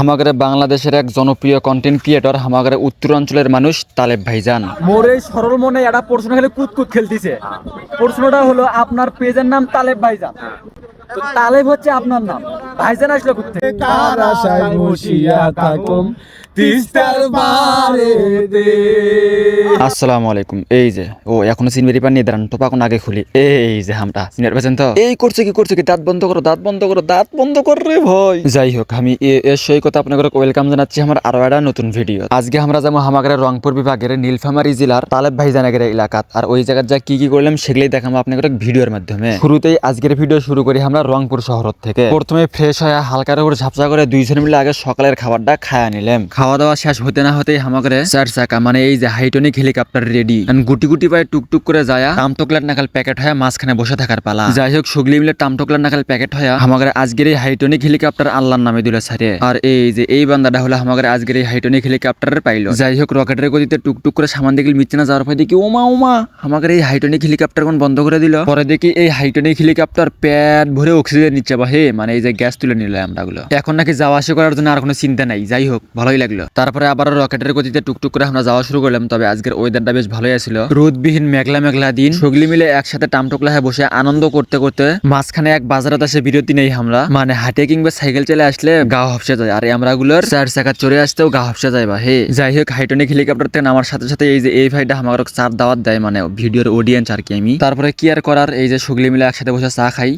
আমাদের বাংলাদেশের এক জনপ্রিয় কন্টেন্ট ক্রিয়েটর আমাদের উত্তরাঞ্চলের মানুষ তালেব ভাইজান। মোর এই সরল মনে একটা প্রশ্ন খেলে কুতকুত খেলতেছে। প্রশ্নটা হলো আপনার পেজের নাম তালেব ভাইজান। তো তালেব হচ্ছে আপনার নাম। ভাইজান আসলো কোথেকে আসসালামু আলাইকুম। এই যে ও এখনও সিনবেরি পানি দাঁড়ান টোপা কোন আগে খুলি। এই যে হামটা সিনিয়র পেছেন তো। এই করছে কি করছে কি দাঁত বন্ধ করো দাঁত বন্ধ করো দাঁত বন্ধ কর রে ভাই। যাই হোক আমি এর সই কথা আপনাদের ওয়েলকাম জানাচ্ছি আমার আরও একটা নতুন ভিডিও আজকে আমরা যাব আমাদের রংপুর বিভাগের নীলফামারী জেলার তালেব ভাইজানাগের এলাকাত। আর ওই জায়গায় যা কি কি করলাম সেগুলোই দেখাবো আপনাদের ভিডিওর মাধ্যমে। শুরুতেই আজকের ভিডিও শুরু করি আমরা রংপুর শহর থেকে। প্রথমে ফ্রেশ হয়ে হালকার উপর ঝাপসা করে দুইজন মিলে আগে সকালের খাবারটা খায়া নিলাম। খাওয়া দাওয়া শেষ হতে না হতেই আমাদের চার চাকা মানে এই যে হাইটনিক হেলিকপ্টার রেডি গুটি গুটি পায়ে টুকটুক করে যায় টামটকলার নাকাল প্যাকেট হয়ে মাঝখানে বসে থাকার পালা। যাই হোক সুগলি মিলে টামটকলার নাকাল প্যাকেট হয়ে আমাদের আজকের এই হাইটনিক হেলিকপ্টার আল্লাহর নামে দিল সারে আর এই যে, এই বান্দাটা হলো আমাদের আজকের এই হাইটনিক হেলিকপ্টারের পাইলো যাই হোক রকেটের গতিতে টুকটুক করে সামান দিকে মিচ্ছে না, যাওয়ার পরে দেখি ওমা ওমা আমাদের এই হাইটনিক হেলিকপ্টার কোন বন্ধ করে দিল। পরে দেখি এই হাইটনিক হেলিকপ্টার প্যাট ভরে অক্সিজেন নিচ্ছে বা হে মানে এই যে গ্যাস তুলে নিল আমরা এখন নাকি যাওয়া আসা করার জন্য আর কোনো চিন্তা নাই যাই হোক ভালোই লাগল। তারপরে আবার রকেটের গতিতে টুকটুক করে আমরা যাওয়া শুরু করলাম তবে আজকের ওয়েদারটা বেশ ভালোই আছিল। রোদবিহীন মেঘলা মেঘলা দিন। সগলি মিলে একসাথে টামটুকলা হয়ে বসে আনন্দ করতে করতে মাঝখানে এক বাজারত আসে বিরতি নেই আমরা মানে হাটে কিংবা সাইকেল চলে আসলে গা হপসে যায় আর আমরা গুলোর চার চাকা চড়ে আসতেও গা হপসে যায় বা হে। যাই হোক হাইটনিক হেলিকপ্টার থেকে নামার সাথে সাথে এই যে এই ভাইটা আমার চার দাওয়াত দেয় মানে ভিডিওর অডিয়েন্স আর কি আমি। তারপরে কি আর করার এই যে সগলি মিলে একসাথে বসে চা খাই।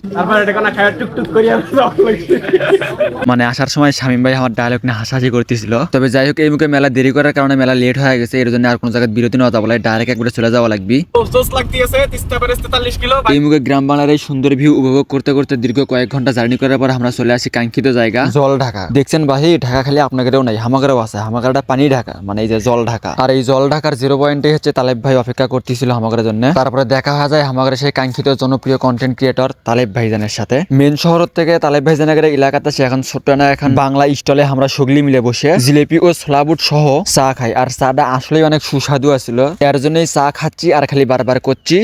মানে আসার সময় শামীম ভাই আমার ডায়লগ নিয়ে হাসাহাসি করতেছিল। তবে যাই হোক এই মুখে মেলা দেরি করার কারণে মেলা লেট হয়ে গেছে এর জন্য আর কোনো জায়গায় বিরতি নেওয়া যাব ডাইরেক্ট একবারে চলে যাওয়া লাগবে। জোস লাগতেছে তিস্তা প্যারেস 43 কিলো এই মুখে গ্রাম বাংলার এই সুন্দর ভিউ উপভোগ করতে করতে দীর্ঘ কয়েক ঘণ্টা জার্নি করার পর আমরা চলে আসি কাঙ্ক্ষিত জায়গা। জল ঢাকা। দেখছেন ভাই ঢাকা খালি আপনাদেরও নাই হামাগারও আছে। হামাগারটা পানি ঢাকা মানে এই যে জল ঢাকা। আর এই জল ঢাকার জিরো পয়েন্টে হচ্ছে তালেব ভাই অপেক্ষা করতেছিল হামাগারের জন্য। তারপরে দেখা হয়ে যায় হামাগারের সেই কাঙ্ক্ষিত জনপ্রিয় কন্টেন্ট ক্রিয়েটর তালেব ভাইজানের সাথে। মেন শহর থেকে তালেব ভাইজানের এলাকাতে সে এখন ছোট্ট না এখন বাংলা স্টলে আমরা সগলি মিলে বসে জিলেপি ও সোলাবুট সহ চা খাই। আর চাটা আসলেই অনেক সুস্বাদু আছিল। এর জন্যই চা খাচ্ছি আর খালি বারবার করছি।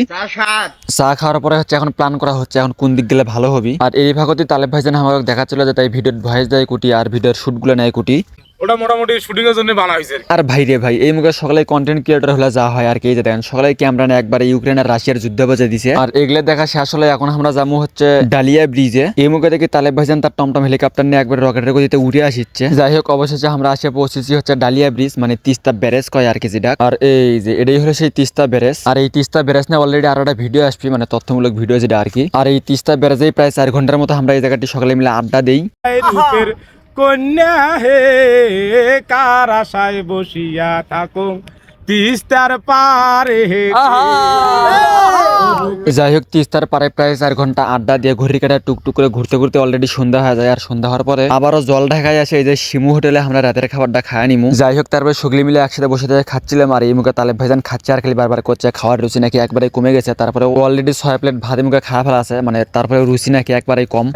চা খাওয়ার পরে হচ্ছে এখন প্ল্যান করা হচ্ছে এখন কোন দিক গেলে ভালো হবি। আর এই ভাগতে তালেব ভাইজান আমাকে দেখাচ্ছিল যে তাই ভিডিওর ভয়েস দেয় কুটি আর ভিডিওর শুটগুলো নেয় কুটি। ওটা মোটামুটি শুটিং এর জন্য বানা হইছে আর ভাই রে ভাই এই মুখে সকালে কন্টেন্ট ক্রিয়েটর হলে যা হয় আর কি যে দেখেন সকালে ক্যামেরা নিয়ে একবার ইউক্রেন আর রাশিয়ার যুদ্ধ বাজে দিছে। আর এগুলো দেখা শেষ হলে এখন আমরা যাব হচ্ছে ডালিয়া ব্রিজে এই মুখে দেখি তালেব ভাইজান তার টমটম হেলিকপ্টার নিয়ে একবার রকেটের গতিতে উড়ে আসছে যাই হোক অবশেষে আমরা আসে পৌঁছেছি হচ্ছে ডালিয়া ব্রিজ মানে তিস্তা ব্যারেজ কয় আর কি যেটা। আর এই যে এটাই হলো সেই তিস্তা ব্যারেজ। আর এই তিস্তা ব্যারেজ নিয়ে অলরেডি আরও একটা ভিডিও আসবে মানে তথ্যমূলক ভিডিও যেটা আর কি। আর এই তিস্তা ব্যারেজেই প্রায় চার ঘণ্টার মতো আমরা এই জায়গাটি সকালে মিলে আড্ডা দেই। কন্যা হে কার আশায় বসিয়া থাকুম তিস্তার পারে হে যাই হোক তিস্তার পারে প্রায় চার ঘণ্টা আড্ডা দিয়ে ঘড়ি কাটা টুকটুক করে ঘুরতে ঘুরতে অলরেডি সন্ধ্যা হয়ে যায় আর সন্ধ্যা হওয়ার পরে আবারও জল ঢাকায় আসে এই যে শিমু হোটেলে আমরা রাতের খাবারটা খায় নিমু। যাই হোক তারপরে সগলি মিলে একসাথে বসে থেকে খাচ্ছিলাম আর এই মুখে তালে ভাইজান খাচ্ছে আর খালি বারবার করছে খাওয়ার রুচি নাকি একবারে কমে গেছে তারপরে অলরেডি ছয় প্লেট ভাত মুখে খাওয়া ফেলা আছে মানে তারপরে রুচি নাকি একবারেই কম।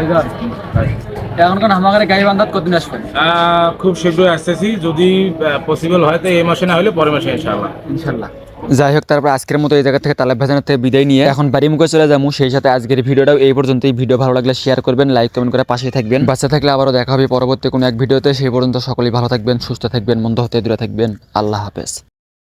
এখন কোন আমাদের কতদিন আসবেন? খুব শীঘ্রই আসতেছি। যদি পসিবল হয় তো এই মাসে না হলে পরের মাসে ইনশাআল্লাহ। ইনশাল্লাহ যাই হোক তারপর আজকের মতো এই জায়গা থেকে তালেব ভাইজানের থেকে বিদায় নিয়ে এখন বাড়ি মুখে চলে যাব। সেই সাথে আজকের ভিডিওটাও এই পর্যন্তই। ভিডিও ভালো লাগলে শেয়ার করবেন লাইক কমেন্ট করে পাশে থাকবেন। বাচ্চা থাকলে আবারও দেখা হবে পরবর্তী কোনো এক ভিডিওতে। সেই পর্যন্ত সকলেই ভালো থাকবেন সুস্থ থাকবেন মন্দ হতে দূরে থাকবেন। আল্লাহ হাফেজ।